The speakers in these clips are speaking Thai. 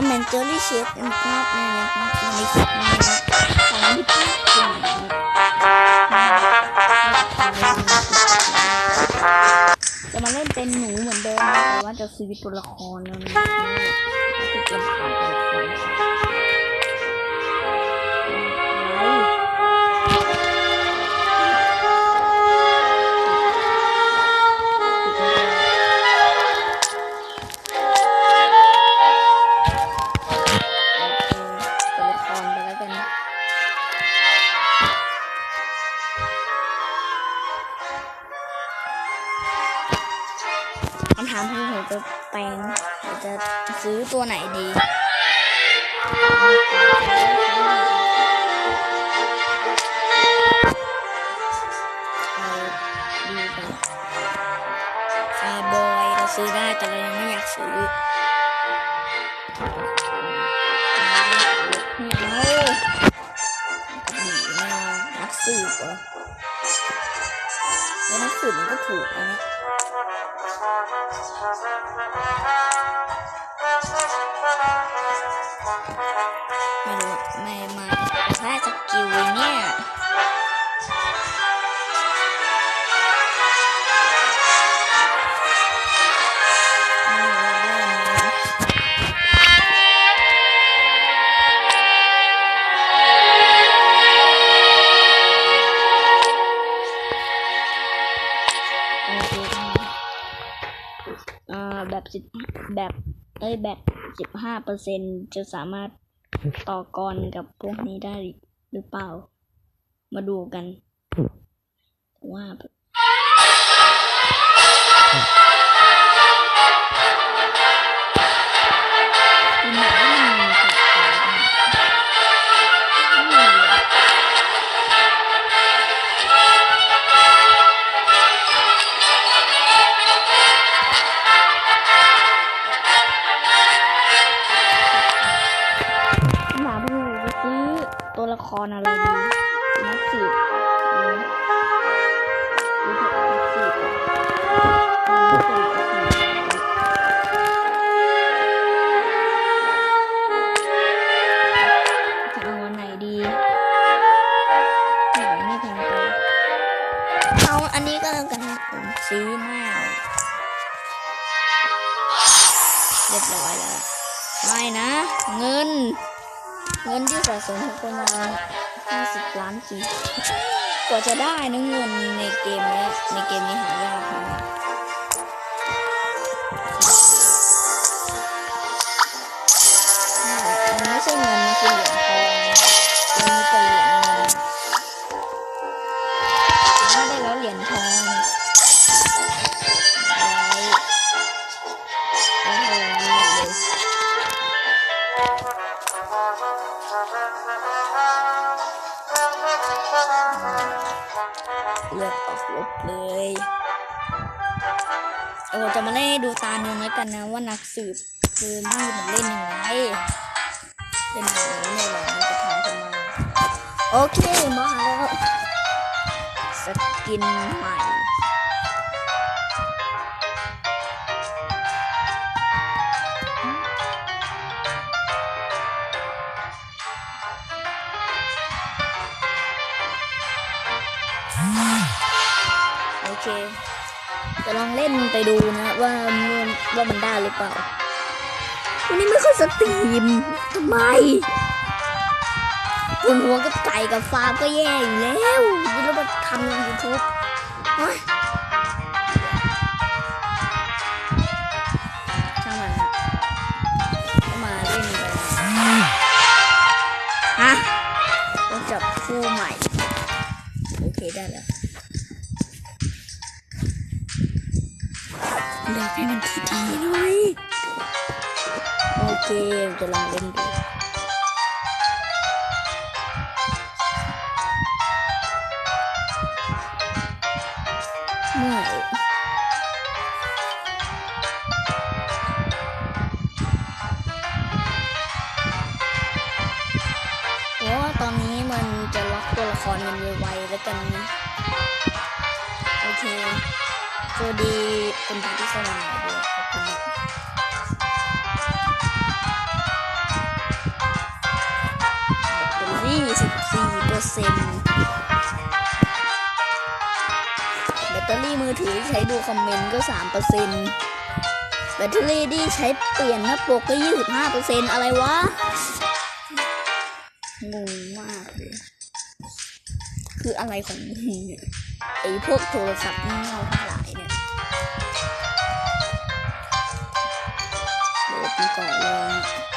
มทำแมนเจอรี่เชฟนะครับในในคลิปนี้นะของที่พี่กลุ่มจะมาเล่นเป็นหนูเหมือนเดิมนะแต่ว่าจะซื้อตัวละครนะคือเกมผ่านตัวละ ไม่อยากซื้อไม่เอาหนีไม่เอานักสืบเหรอแล้วนักสืบมันก็ถูกอันนี้ไม่รู้ไม่ไม่ได้สกิลเนี่ย แบบสิบแบบเอ้ยแบบสิบห้าเปอร์เซ็นจะสามารถต่อกรกับพวกนี้ได้หรือเปล่า มาดูกันว่า กินใหม่โอเค จะลองเล่นไปดูนะว่าว่ามันได้หรือเปล่า วันนี้ไม่ค่อยสตรีมทำไม ปวดหัวกับไก่กับฟาร์มก็แย่อยู่แล้วนี่เรามาทำลงยูทูบช่างมันนะก็มาเล่นไปฮะก็จับคู่ใหม่ โอเคได้แล้วเลือกให้มันดีๆหน่อย โอเคจะลองเล่นดู ว่าตอนนี้มันจะล็อกตัวละครมันไวๆแล้วกันนะโอเคสวัสดีคุณผู้ที่สนใจดีคนนที่สิบสี่เปอร์เซ็นต์ ตเตอรี่มือถือที่ใช้ดูคอมเมนต์ก็สามเปอร์เซ็นต์แบตเตอรี่ที่ใช้เปลี่ยนหน้าปกก็ยี่สิบห้าเปอร์เซ็นต์อะไรวะ งงมากเลยคืออะไรของมึงเนี่ยไอ้พวกโทรศัพท์เงาทั้งหลายเนี่ยโหลดมันก่อนเลย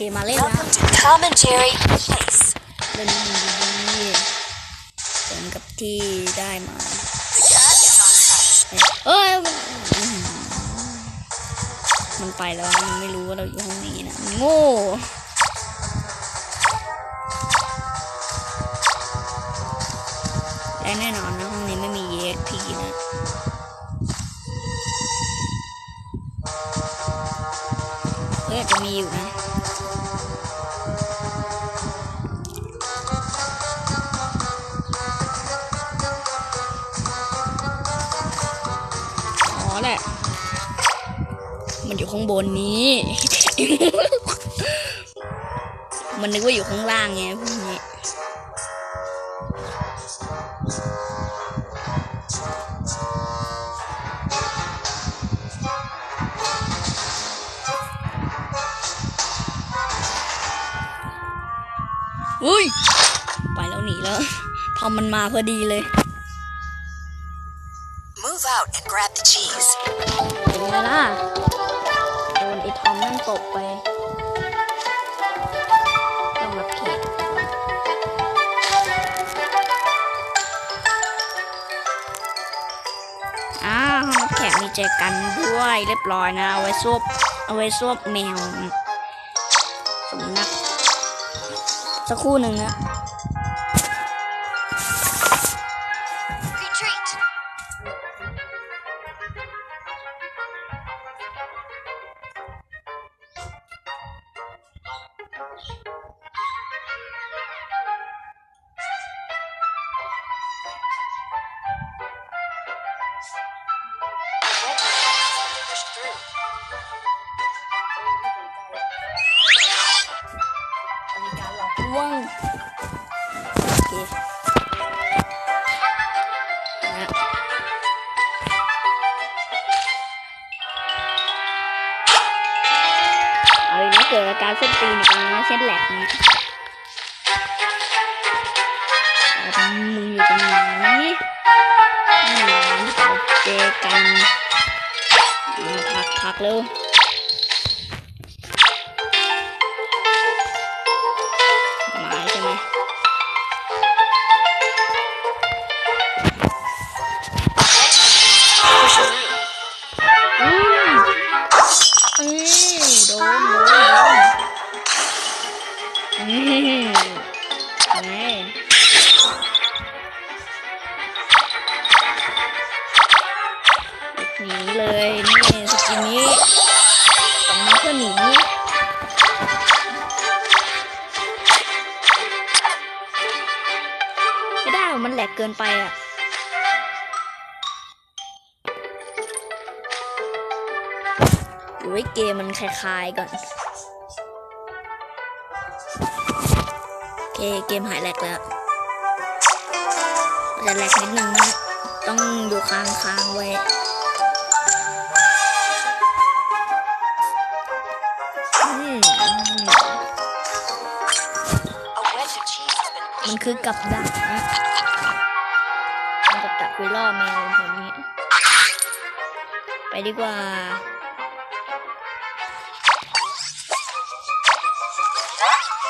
คมาเล่นนะ Welcome to Commentary Place. เล่นดีๆสมกับที่ได้มา The cat is on site. เอ้ยมันอื้อหือมันไปแล้วอะมันไม่รู้ว่าเราอยู่ห้องนี้นะมันโง่และแน่นอนนะ มันอยู่ข้างบนนี้ มันนึกว่าอยู่ข้างล่างไงพวกนี้อุ้ย ไปแล้วหนีแล้ว ทอมมันมาพอดีเลย ตบไปต้องรับเขกอ้าวห้องรับแขกมีใจกันด้วยเรียบร้อยนะ เอาไว้ซวบเอาไว้ซวบแมวสมนักสักครู่หนึ่งนะ หนีเลยนี่สกินนี้สองมาเพื่อหนีไม่ได้หรอกมันแหลกเกินไปอะหรือว่าเกมมันคลายๆก่อน เคเกมหายแหลกแล้วแต่แหลกนิดนึงนะต้องอยู่ค้างๆไว้อืม A wedge of cheese has been มันคือกับดักนะมันกับดักไปล่อแมวแบบนี้ ไปดีกว่า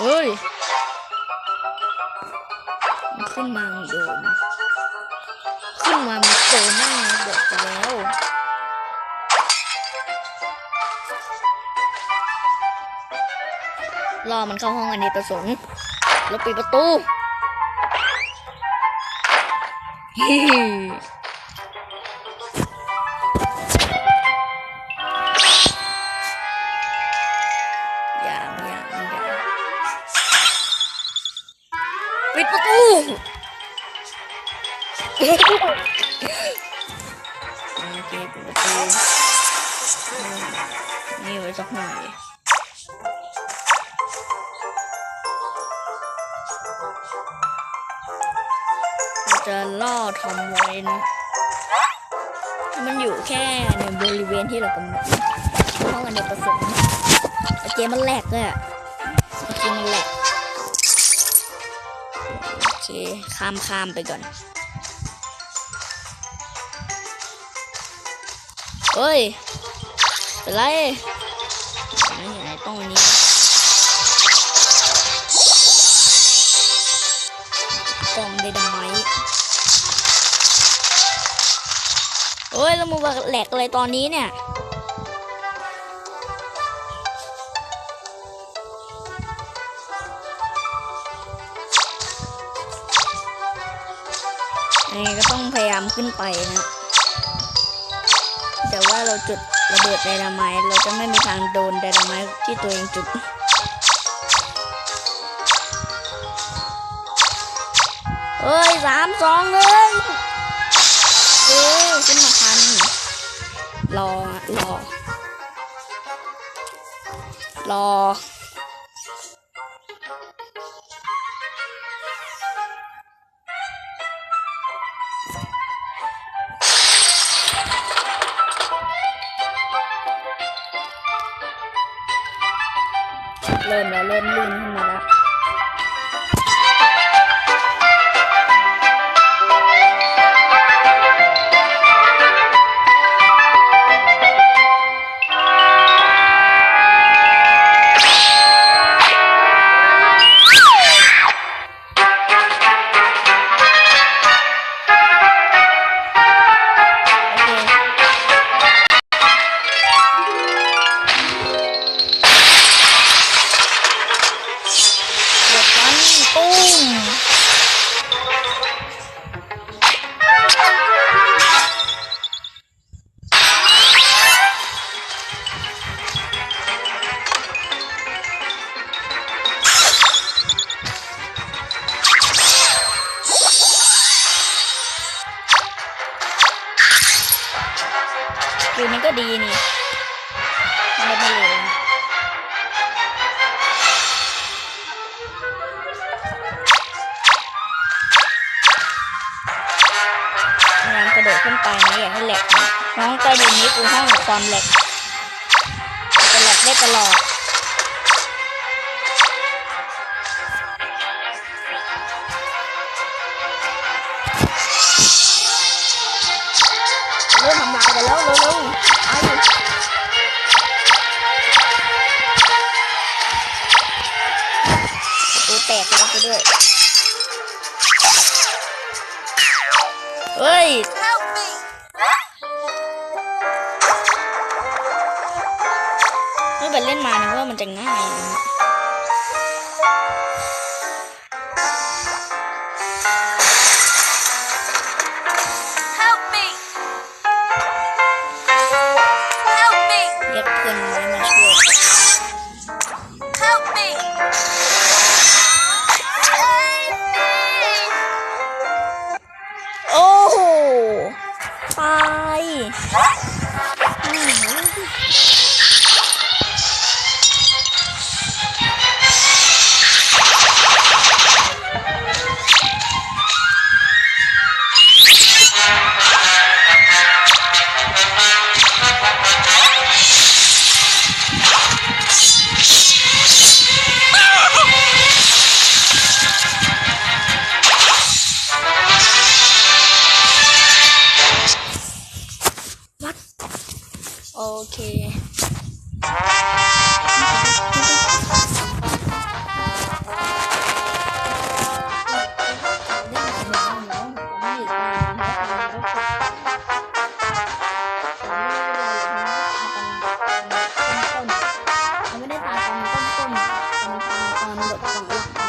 เฮ้ย ขึ้นมาโดนขึ้นมามันโดนแน่บอกแล้วรอมันเข้าห้องอันนี้ประสงค์แล้วปิดประตูฮิ มไว้นะมันอยู่แค่ในบริเวณที่เรากำหนดห้องอเนกประสงค์เกมมันแหลกเลยอะจริงๆมันแหลกโอเคข้ามข้ามไปก่อนเฮ้ยเป็นไรไหนต้องอันนี้ เฮ้ยแล้วมึงมาแหลกอะไรตอนนี้เนี่ยยังไงก็ต้องพยายามขึ้นไปนะแต่ว่าเราจุดระเบิดไดนาไมต์เราจะไม่มีทางโดนไดนาไมต์ที่ตัวเองจุดเฮ้ยสามสองหนึ่งเออขึ้นมา รออะรอรอ ไปนะอย่าให้แหลกนะน้องใต้ดินนี้คือห้องความแหลกจะแหลกได้ตลอด เล่นมานะว่ามันจะง่ายนะ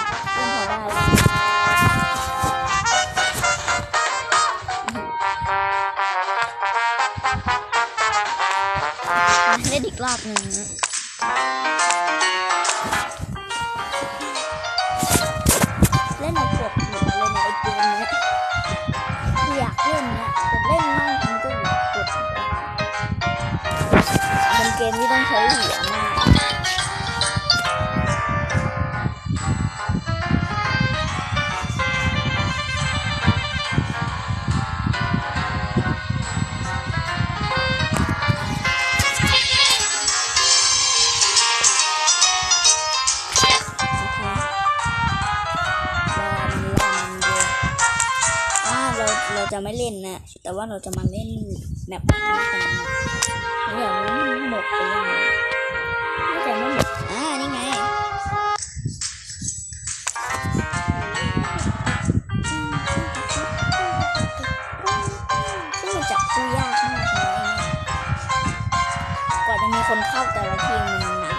เล่นพอได้เล่นอีกรอบหนึ่งเล่นในาปวดหัวเลยนะไเกมนี้อยากเล่นนะแต่เล่นม่กมันก็ปวดหัวมันเกมที่ต้องใช้หัวมา จะไม่เล่นนะ แต่ว่าเราจะมาเล่นแบบนี้กันนะเดี๋ยวมันหมดไปยังไงน่าจะไม่หมดอ่านี่ไงซึ่งมันจับคู่ยากมากเลยกว่าจะมีคนเข้าแต่ละทีมมันนาน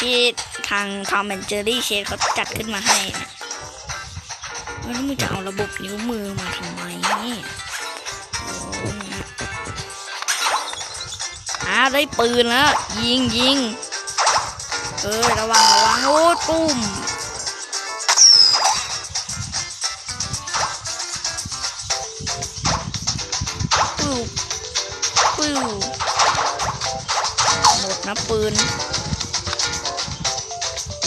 ที่ทางทอมแอนเจอรี่เชดเขาจัดขึ้นมาให้นะแล้วมึงจะเอาระบบนิ้วมือมาทำไมอ่าได้ปืนแล้ว ยิงยิงเออระวังระวังโอ้ตุ้มปิ้วปิ้วหมดนะปืน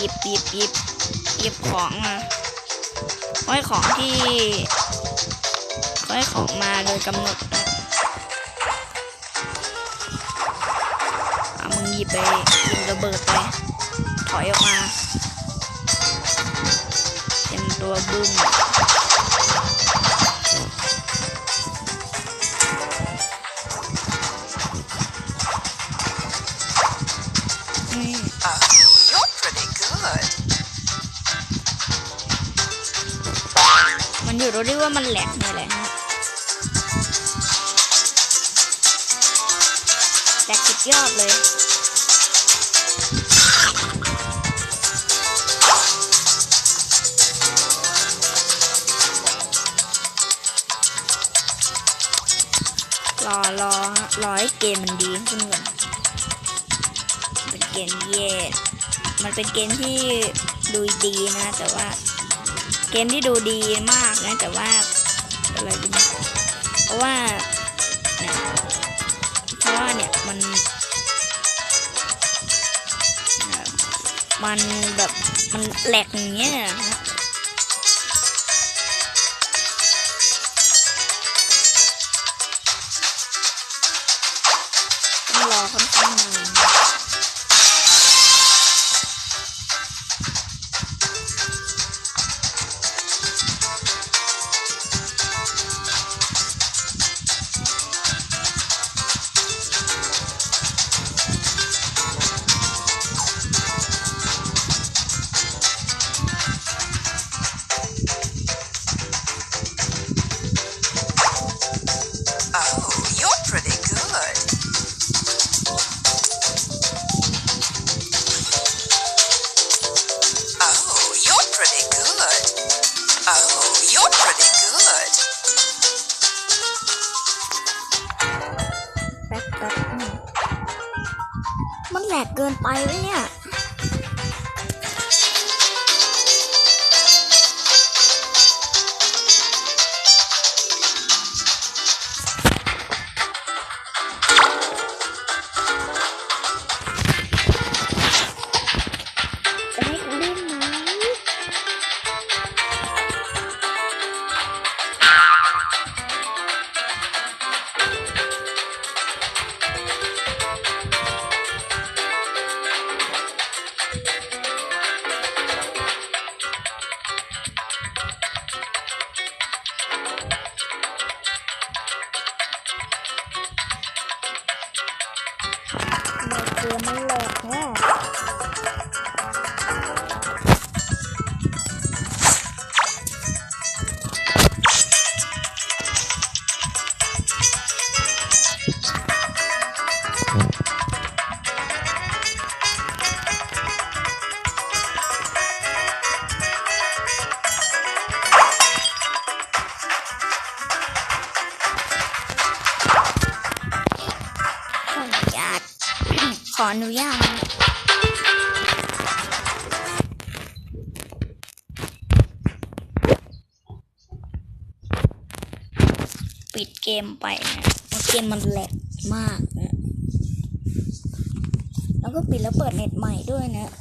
ยิบหยิบหยิบหยิบของมาขอยของที่ขอยของมาโดยกำหนดนะเอามึงหยิบไปยิงระเบิดไป ถอยออกมาเป็นตัวบึ้ม มันอยู่ตรงที่ว่ามันแหลกเนี่ยแหละฮะแหลกสุดยอดเลย รอรอฮะรอให้เกมมันดีขึ้นก่อนเป็นเกมแย่ มันเป็นเกมที่ดูดีนะ แต่ว่า เกมที่ดูดีมากนะ แต่ว่าอะไรดีเพราะว่าเนี่ยเพราะว่าเนี่ยมัน มันแบบมันแหลกอย่างเงี้ยนะ กมมันแหลกมากนะ แล้วก็ปิดแล้วเปิดเน็ตใหม่ด้วยนะ